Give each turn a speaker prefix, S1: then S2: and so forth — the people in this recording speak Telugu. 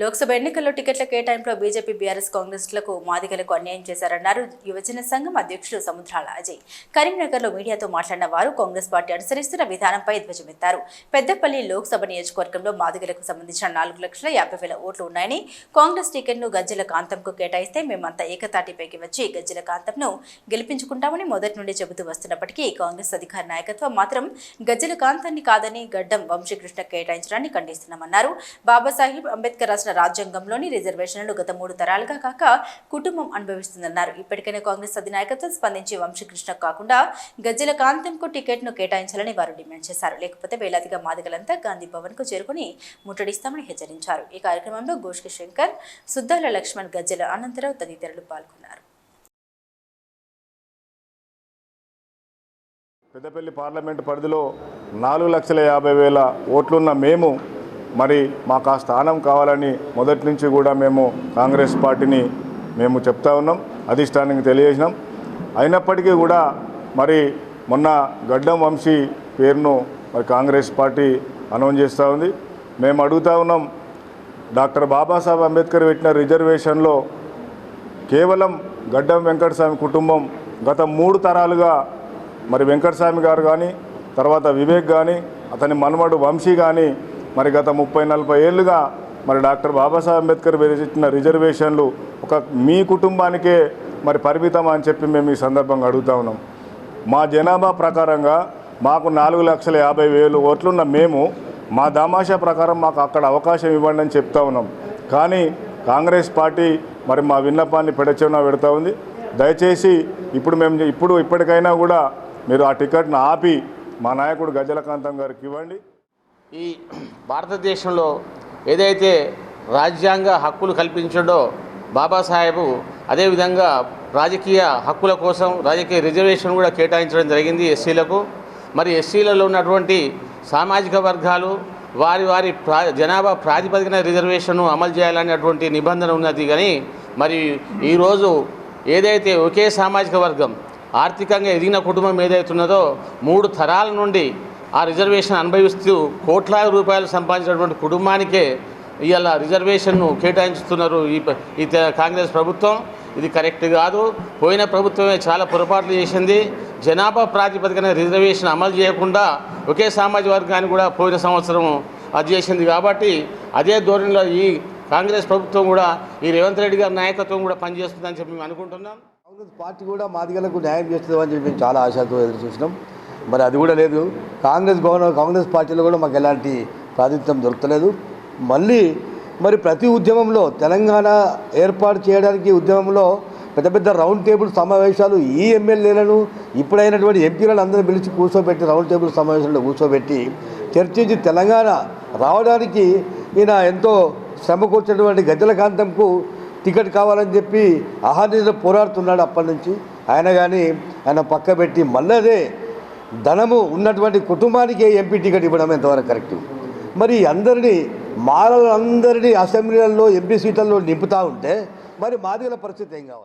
S1: లోక్సభ ఎన్నికల్లో టికెట్ల కేటాయింపులో బీజేపీ బీఆర్ఎస్ కాంగ్రెస్లకు మాదిగలకు అన్యాయం చేశారన్నారు యువజన సంఘం అధ్యక్షుడు సముద్రాల అజయ్. కరీంనగర్లో మీడియాతో మాట్లాడిన వారు కాంగ్రెస్ పార్టీ అనుసరిస్తున్న విధానంపై ధ్వజమెత్తారు. పెద్దపల్లి లోక్సభ నియోజకవర్గంలో మాదిగలకు సంబంధించిన నాలుగు లక్షల యాభై వేల ఓట్లు ఉన్నాయని కాంగ్రెస్ టికెట్ను గజ్జల కాంతంకు కేటాయిస్తే మేమంతా ఏకతాటిపైకి వచ్చి గజ్జల కాంతంను గెలిపించుకుంటామని మొదటి నుండి చెబుతూ వస్తున్నప్పటికీ కాంగ్రెస్ అధికార నాయకత్వం మాత్రం గజ్జల కాంతాన్ని కాదని గడ్డం వంశీకృష్ణ కేటాయించడాన్ని ఖండిస్తున్నామన్నారు. బాబాసాహెబ్ అంబేద్కర్ రాసిన రాజ్యాంగంలోని రిజర్వేషన్లు గత మూడు తరాలుగా కాక కుటుంబం అనుభవిస్తుందన్నారు. ఇప్పటికైనా కాంగ్రెస్ అధినాయకత్వం స్పందించి వంశీకృష్ణ కాకుండా గజ్జల కాంతంకు టికెట్ను కేటాయించాలని వారు డిమాండ్ చేశారు. లేకపోతే వేలాదిగా మాదిగలంతా గాంధీ భవన్కు చేరుకుని ముట్టడిస్తామని హెచ్చరించారు. ఈ కార్యక్రమంలో గోష్కి శంకర్ సుద్దాల లక్ష్మణ్ గజ్జల అనంతరావు తదితరులు పాల్గొన్నారు.
S2: పెద్దపల్లి పార్లమెంటు పరిధిలో నాలుగు లక్షల యాభై వేల ఓట్లున్న మేము మరి మాకు ఆ స్థానం కావాలని మొదటి నుంచి కూడా మేము కాంగ్రెస్ పార్టీని మేము చెప్తా ఉన్నాం అధిష్టానానికి తెలియజేసినాం. అయినప్పటికీ కూడా మరి మొన్న గడ్డం వంశీ పేరును మరి కాంగ్రెస్ పార్టీ అనౌన్స్ చేస్తూ ఉంది. మేము అడుగుతా ఉన్నాం డాక్టర్ బాబాసాహెబ్ అంబేద్కర్ పెట్టిన రిజర్వేషన్లో కేవలం గడ్డం వెంకటస్వామి కుటుంబం గత మూడు తరాలుగా మరి వెంకటస్వామి గారు కానీ తర్వాత వివేక్ కానీ అతని మనమడు వంశీ కానీ మరి గత ముప్పై నలభై ఏళ్ళుగా మరి డాక్టర్ బాబాసాహెబ్ అంబేద్కర్ విరచించిన రిజర్వేషన్లు ఒక మీ కుటుంబానికే మరి పరిమితం అని చెప్పి మేము ఈ సందర్భంగా అడుగుతా ఉన్నాం. మా జనాభా ప్రకారంగా మాకు నాలుగు లక్షల యాభై వేలు ఓట్లున్న మేము మా దామాషా ప్రకారం మాకు అక్కడ అవకాశం ఇవ్వండి అని చెప్తా ఉన్నాం. కానీ కాంగ్రెస్ పార్టీ మరి మా విన్నపాన్ని పెడచెవిన పెడతా ఉంది. దయచేసి ఇప్పుడు మేము ఇప్పుడు ఇప్పటికైనా కూడా మీరు ఆ టికెట్ను ఆపి మా నాయకుడు గజలకాంతం గారికి ఇవ్వండి.
S3: ఈ భారతదేశంలో ఏదైతే రాజ్యాంగ హక్కులు కల్పించడో బాబాసాహెబు అదేవిధంగా రాజకీయ హక్కుల కోసం రాజకీయ రిజర్వేషన్ కూడా కేటాయించడం జరిగింది ఎస్సీలకు. మరి ఎస్సీలలో ఉన్నటువంటి సామాజిక వర్గాలు వారి వారి ప్రా జనాభా ప్రాతిపదికన రిజర్వేషన్ అమలు చేయాలనేటువంటి నిబంధన ఉన్నది కానీ మరి ఈరోజు ఏదైతే ఒకే సామాజిక వర్గం ఆర్థికంగా ఎదిగిన కుటుంబం ఏదైతున్నదో మూడు తరాల నుండి ఆ రిజర్వేషన్ అనుభవిస్తూ కోట్లాది రూపాయలు సంపాదించినటువంటి కుటుంబానికే ఇవాళ రిజర్వేషన్ను కేటాయించుతున్నారు ఈ ఈ కాంగ్రెస్ ప్రభుత్వం. ఇది కరెక్ట్ కాదు. పోయిన ప్రభుత్వమే చాలా పొరపాట్లు చేసింది. జనాభా ప్రాతిపదికన రిజర్వేషన్ అమలు చేయకుండా ఒకే సామాజిక వర్గాన్ని కూడా పోయిన సంవత్సరం అది చేసింది కాబట్టి అదే ధోరణిలో ఈ కాంగ్రెస్ ప్రభుత్వం కూడా ఈ రేవంత్ రెడ్డి గారి నాయకత్వం కూడా పనిచేస్తుందని చెప్పి మేము అనుకుంటున్నాం.
S4: కాంగ్రెస్ పార్టీ కూడా మాదిగలకు న్యాయం చేస్తుందని చెప్పి మేము చాలా ఆశతో ఎదురు చూసినాం. మరి అది కూడా లేదు. కాంగ్రెస్ గవర్నర్ కాంగ్రెస్ పార్టీలో కూడా మాకు ఎలాంటి ప్రాతినిధ్యం దొరకలేదు. మళ్ళీ మరి ప్రతి ఉద్యమంలో తెలంగాణ ఏర్పాటు చేయడానికి ఉద్యమంలో పెద్ద పెద్ద రౌండ్ టేబుల్ సమావేశాలు ఈ ఎమ్మెల్యేలను ఇప్పుడైనటువంటి ఎంపీలను అందరినీ పిలిచి కూర్చోబెట్టి రౌండ్ టేబుల్ సమావేశంలో కూర్చోబెట్టి చర్చించి తెలంగాణ రావడానికి ఈయన ఎంతో శ్రమ కూర్చున్నటువంటి గజ్జల కాంతంకు టికెట్ కావాలని చెప్పి అహర్నిశ పోరాడుతున్నాడు అప్పటి నుంచి. ఆయన కానీ ఆయన పక్కబెట్టి మళ్ళీ అదే ధనము ఉన్నటువంటి కుటుంబానికి ఎంపీ టికెట్ ఇవ్వడం ఎంతవరకు కరెక్ట్? మరి అందరినీ మాలలందరినీ అసెంబ్లీలలో ఎంపీ సీట్లలో నింపుతా ఉంటే మరి మాదిగల పరిస్థితి ఏం కావాలి?